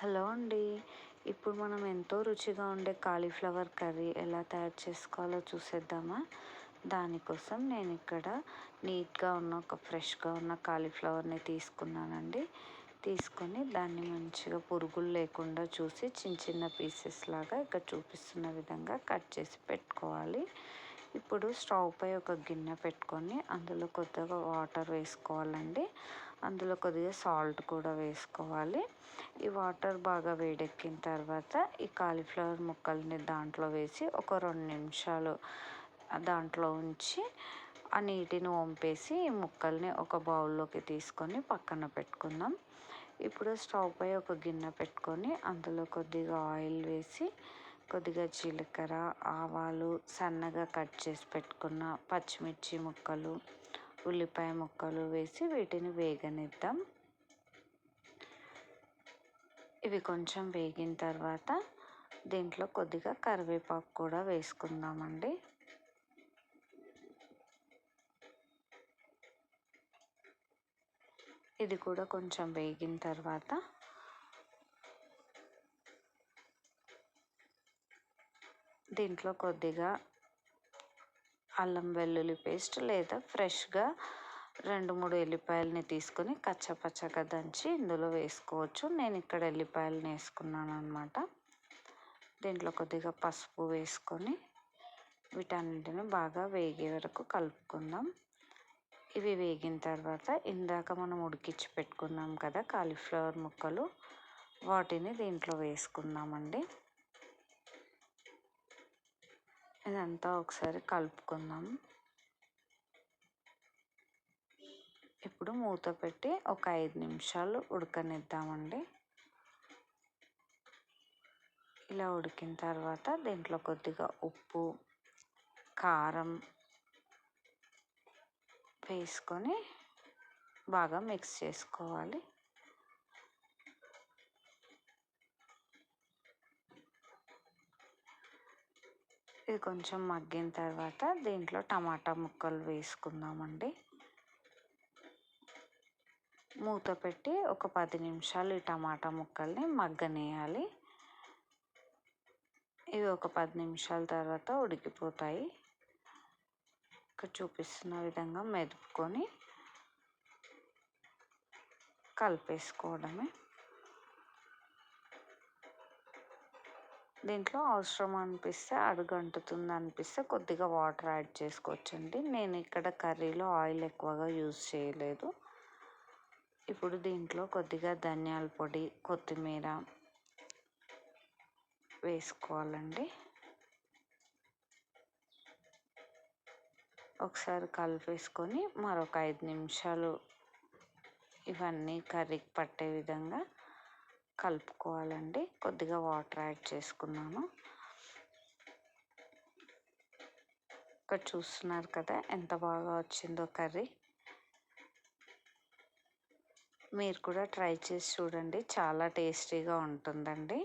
Hello అండి. ఇప్పుడు మనం ఎంతో రుచిగా ఉండే కాలీఫ్లవర్ కర్రీ ఎలా తయారు చేసుకోవాలో చూసేద్దామా? దానికోసం నేను ఇక్కడ నీట్గా ఉన్న ఒక ఫ్రెష్గా ఉన్న కాలీఫ్లవర్ని తీసుకున్నానండి. తీసుకొని దాన్ని మంచిగా పురుగులు లేకుండా చూసి చిన్న చిన్న పీసెస్ లాగా ఇక్కడ చూపిస్తున్న విధంగా కట్ చేసి పెట్టుకోవాలి. ఇప్పుడు స్టవ్ పై ఒక గిన్నె పెట్టుకొని అందులో కొద్దిగా వాటర్ వేసుకోవాలండి. అందులో కొద్దిగా సాల్ట్ కూడా వేసుకోవాలి. ఈ వాటర్ బాగా వేడెక్కిన తర్వాత ఈ కాలీఫ్లవర్ ముక్కల్ని దాంట్లో వేసి ఒక రెండు నిమిషాలు దాంట్లో ఉంచి ఆ నీటిని వంపేసి ఈ ముక్కల్ని ఒక బౌల్లోకి తీసుకొని పక్కన పెట్టుకుందాం. ఇప్పుడు స్టవ్ పై ఒక గిన్నె పెట్టుకొని అందులో కొద్దిగా ఆయిల్ వేసి కొద్దిగా జీలకర్ర ఆవాలు సన్నగా కట్ చేసి పెట్టుకున్న పచ్చిమిర్చి ముక్కలు ఉల్లిపాయ ముక్కలు వేసి వీటిని వేగనిద్దాం. ఇవి కొంచెం వేగిన తర్వాత దీంట్లో కొద్దిగా కరివేపాకు కూడా వేసుకుందామండి. ఇది కూడా కొంచెం వేగిన తర్వాత దీంట్లో కొద్దిగా అల్లం వెల్లుల్లి పేస్ట్ లేదా ఫ్రెష్గా రెండు మూడు ఎల్లిపాయలని తీసుకొని కచ్చపచ్చగా దంచి ఇందులో వేసుకోవచ్చు. నేను ఇక్కడ ఎల్లిపాయలను వేసుకున్నాను అనమాట దీంట్లో కొద్దిగా పసుపు వేసుకొని వీటన్నింటిని బాగా వేగే వరకు కలుపుకుందాం. ఇవి వేగిన తర్వాత ఇందాక మనం ఉడికించి పెట్టుకున్నాం కదా కాలీఫ్లవర్ ముక్కలు వాటిని దీంట్లో వేసుకుందామండి. ఇదంతా ఒకసారి కలుపుకుందాం. ఇప్పుడు మూత పెట్టి ఒక ఐదు నిమిషాలు ఉడకనిద్దామండి. ఇలా ఉడికిన తర్వాత దీంట్లో కొద్దిగా ఉప్పు కారం వేసుకొని బాగా మిక్స్ చేసుకోవాలి. ఇది కొంచెం మగ్గిన తర్వాత దీంట్లో టమాటా ముక్కలు వేసుకుందామండి. మూత పెట్టి ఒక పది నిమిషాలు ఈ టమాటా ముక్కల్ని మగ్గనేయాలి. ఇవి ఒక పది నిమిషాల తర్వాత ఉడికిపోతాయి. ఇక్కడ చూపిస్తున్న విధంగా మెదుపుకొని కలిపేసుకోవడమే. దీంట్లో అవసరం అనిపిస్తే అడుగంటుతుంది అనిపిస్తే కొద్దిగా వాటర్ యాడ్ చేసుకోవచ్చండి. నేను ఇక్కడ కర్రీలో ఆయిల్ ఎక్కువగా యూజ్ చేయలేదు. ఇప్పుడు దీంట్లో కొద్దిగా ధనియాల పొడి కొత్తిమీర వేసుకోవాలండి. ఒకసారి కలిపేసుకొని మరొక ఐదు నిమిషాలు ఇవన్నీ కర్రీకి పట్టే విధంగా కలుపుకోవాలండి. కొద్దిగా వాటర్ యాడ్ చేసుకున్నాను. ఇక్కడ చూస్తున్నారు కదా ఎంత బాగా వచ్చిందో కర్రీ. మీరు కూడా ట్రై చేసి చూడండి. చాలా టేస్టీగా ఉంటుందండి.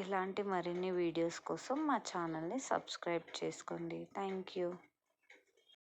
ఇలాంటి మరిన్ని వీడియోస్ కోసం మా ఛానల్ని సబ్స్క్రైబ్ చేసుకోండి. Thank you.